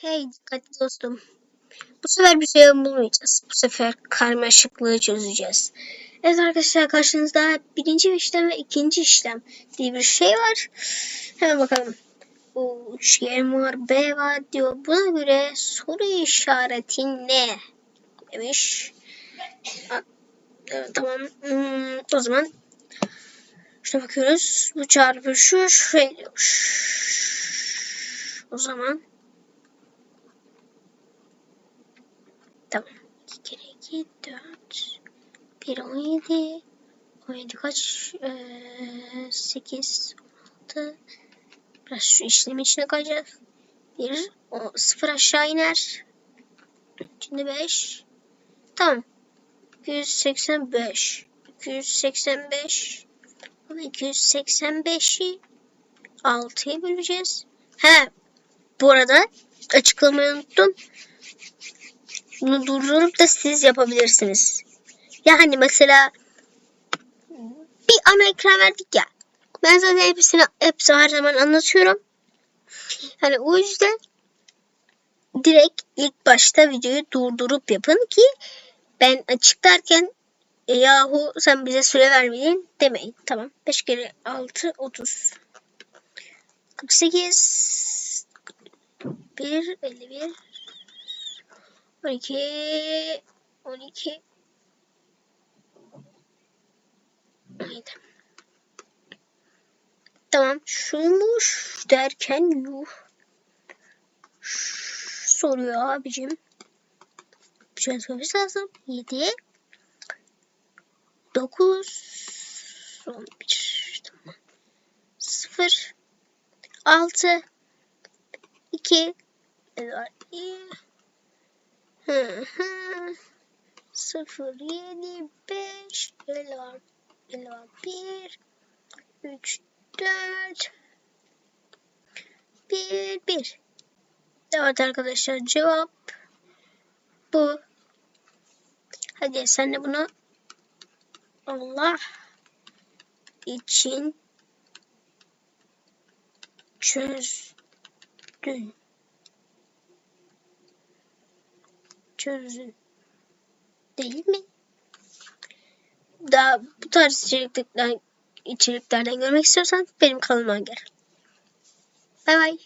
Hey dikkatli dostum. Bu sefer bir şey bulmayacağız. Bu sefer karmaşıklığı çözeceğiz. Evet arkadaşlar karşınızda birinci işlem ve ikinci işlem diye bir şey var. Hemen bakalım. O üçgen var, B var diyor. Buna göre soru işareti ne? Demiş. Evet, tamam. Hmm, o zaman şuna bakıyoruz. Bu çarpı şu gidiyor. O zaman Tamam. 2 kere 2 4 1 17 17 kaç? Ee, 8 16 Biraz şu işlem içine kayacak. 1 o 0 aşağı iner. Şimdi 5 Tamam. 285 285 Ama 285'i 6'ya böleceğiz. He. Bu arada açıklamayı unuttum. Bunu durdurup da siz yapabilirsiniz. Yani mesela bir ana ekran verdik ya. Ben zaten hepsini hepsi her zaman anlatıyorum. Hani o yüzden direkt ilk başta videoyu durdurup yapın ki ben açıklarken e, yahu sen bize süre vermedin demeyin. Tamam. 5 kere 6 30 48 1 51 12 12 Neydi? Tamam. Şuymuş derken yuh. Soruyor abicim. Çözmemiz lazım. 7 9 11 tamam. 0 6 2 Hı hı. 0 7 5 50 51 3 4 1 1 Evet arkadaşlar cevap bu. Hadi sen de bunu Allah için çözdün. Çözdün. Değil mi? Daha bu tarz içeriklerden, içeriklerden görmek istiyorsan benim kanalıma gel. Bay bay.